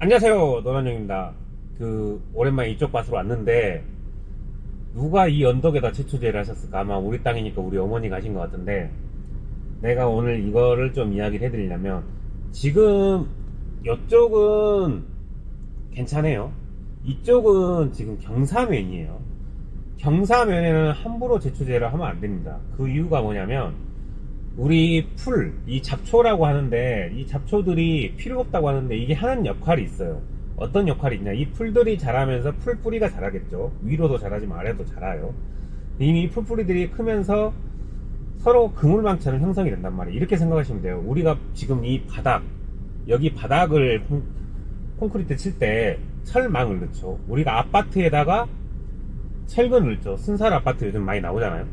안녕하세요 노란영입니다. 그 오랜만에 이쪽 밭으로 왔는데 누가 이 언덕에다 채초제를 하셨을까? 아마 우리 땅이니까 우리 어머니가 하신 것 같은데 내가 오늘 이거를 좀 이야기를 해드리려면 지금 이쪽은 괜찮아요. 이쪽은 지금 경사면이에요. 경사면에는 함부로 제초제를 하면 안 됩니다. 그 이유가 뭐냐면 우리 풀, 이 잡초라고 하는데, 이 잡초들이 필요 없다고 하는데, 이게 하는 역할이 있어요. 어떤 역할이 있냐. 이 풀들이 자라면서 풀 뿌리가 자라겠죠. 위로도 자라지만 아래도 자라요. 이미 풀 뿌리들이 크면서 서로 그물망처럼 형성이 된단 말이에요. 이렇게 생각하시면 돼요. 우리가 지금 이 바닥, 여기 바닥을 콘- 콘크리트 칠 때 철망을 넣죠. 우리가 아파트에다가 철근을 넣죠. 순살 아파트 요즘 많이 나오잖아요.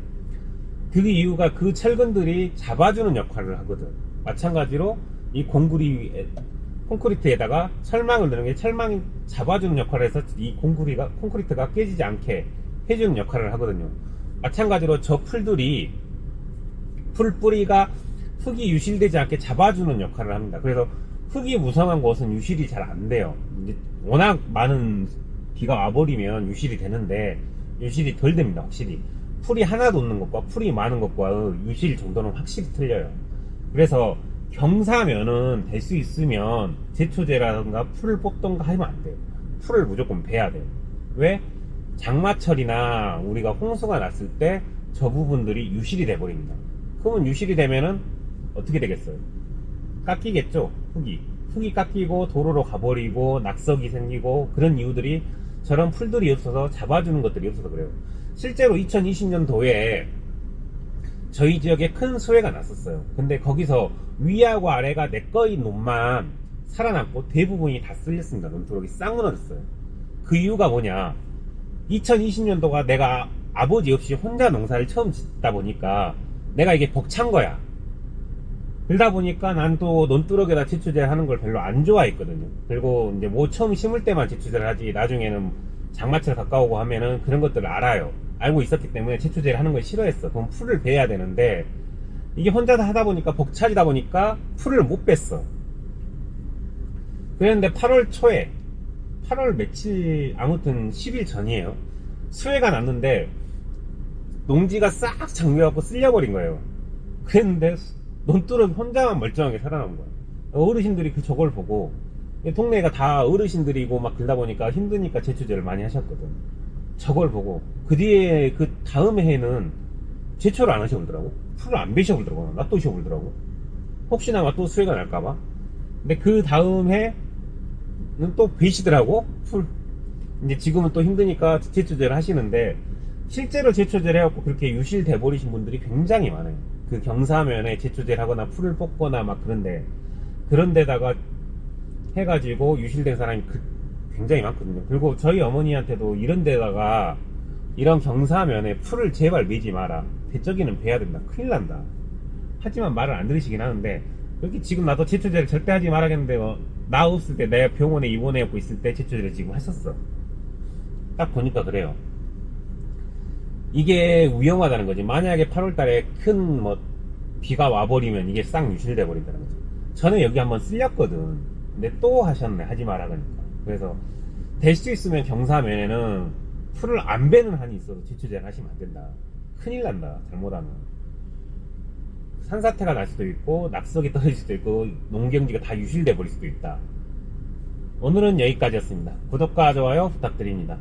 그 이유가 그 철근들이 잡아주는 역할을 하거든. 마찬가지로 이 공구리, 콘크리트에다가 철망을 넣는 게 철망이 잡아주는 역할을 해서 이 공구리가, 콘크리트가 깨지지 않게 해주는 역할을 하거든요. 마찬가지로 저 풀들이 풀 뿌리가 흙이 유실되지 않게 잡아주는 역할을 합니다. 그래서 흙이 무성한 곳은 유실이 잘 안 돼요. 워낙 많은 비가 와버리면 유실이 되는데 유실이 덜 됩니다. 확실히. 풀이 하나도 없는 것과 풀이 많은 것과 유실 정도는 확실히 틀려요. 그래서 경사면은 될 수 있으면 제초제라든가 풀을 뽑던가 하면 안 돼요. 풀을 무조건 베야 돼요. 왜? 장마철이나 우리가 홍수가 났을 때 저 부분들이 유실이 돼버립니다. 그러면 유실이 되면은 어떻게 되겠어요? 깎이겠죠? 흙이. 흙이 깎이고 도로로 가버리고 낙석이 생기고 그런 이유들이 저런 풀들이 없어서 잡아주는 것들이 없어서 그래요. 실제로 2020년도에 저희 지역에 큰 수해가 났었어요. 근데 거기서 위하고 아래가 내 거인 놈만 살아남고 대부분이 다 쓸렸습니다. 논두렁이 싹 무너졌어요. 그 이유가 뭐냐? 2020년도가 내가 아버지 없이 혼자 농사를 처음 짓다 보니까 내가 이게 벅찬 거야. 그러다 보니까 난 또 논두렁에다 제초제를 하는 걸 별로 안 좋아했거든요. 그리고 이제 뭐 처음 심을 때만 제초제를 하지 나중에는 장마철 가까우고 하면은 그런 것들을 알아요. 알고 있었기 때문에 제초제를 하는 걸 싫어했어. 그럼 풀을 베야 되는데 이게 혼자 다 하다 보니까 벅차리다 보니까 풀을 못 뺐어. 그랬는데 8월 초에 8월 며칠 아무튼 10일 전이에요. 수해가 났는데 농지가 싹 장미갖고 쓸려버린 거예요. 그랬는데 논두렁 혼자만 멀쩡하게 살아남은 거예요. 어르신들이 그 저걸 보고 이 동네가 다 어르신들이고 막 그러다 보니까 힘드니까 제초제를 많이 하셨거든. 저걸 보고 그 뒤에 그 다음 해에는 제초를 안 하셔보더라고. 풀을 안 베셔보더라고. 놔두셔보더라고. 혹시나 또 수해가 날까봐. 근데 그 다음 해는 또 베시더라고. 풀. 이제 지금은 또 힘드니까 제초제를 하시는데 실제로 제초제를 해갖고 그렇게 유실돼 버리신 분들이 굉장히 많아요. 그 경사면에 제초제를 하거나 풀을 뽑거나 막 그런데 그런 데다가 해가지고 유실된 사람이 그- 굉장히 많거든요. 그리고 저희 어머니한테도 이런 데다가 이런 경사면에 풀을 제발 매지 마라. 대적이는 베야 된다. 큰일 난다. 하지만 말을 안 들으시긴 하는데 그렇게 지금 나도 제초제를 절대 하지 말아야겠는데 어, 나 없을 때 내가 병원에 입원해갖고 있을 때 제초제를 지금 했었어. 딱 보니까 그래요. 이게 위험하다는 거지. 만약에 8월 달에 큰 뭐 비가 와버리면 이게 싹 유실돼 버린다는 거지. 저는 여기 한번 쓸렸거든. 근데 또 하셨네. 하지 마라 그러니까. 그래서 될 수 있으면 경사면에는 풀을 안 베는 한이 있어도 제초제를 하시면 안 된다. 큰일 난다. 잘못하면. 산사태가 날 수도 있고 낙석이 떨어질 수도 있고 농경지가 다 유실돼 버릴 수도 있다. 오늘은 여기까지였습니다. 구독과 좋아요 부탁드립니다.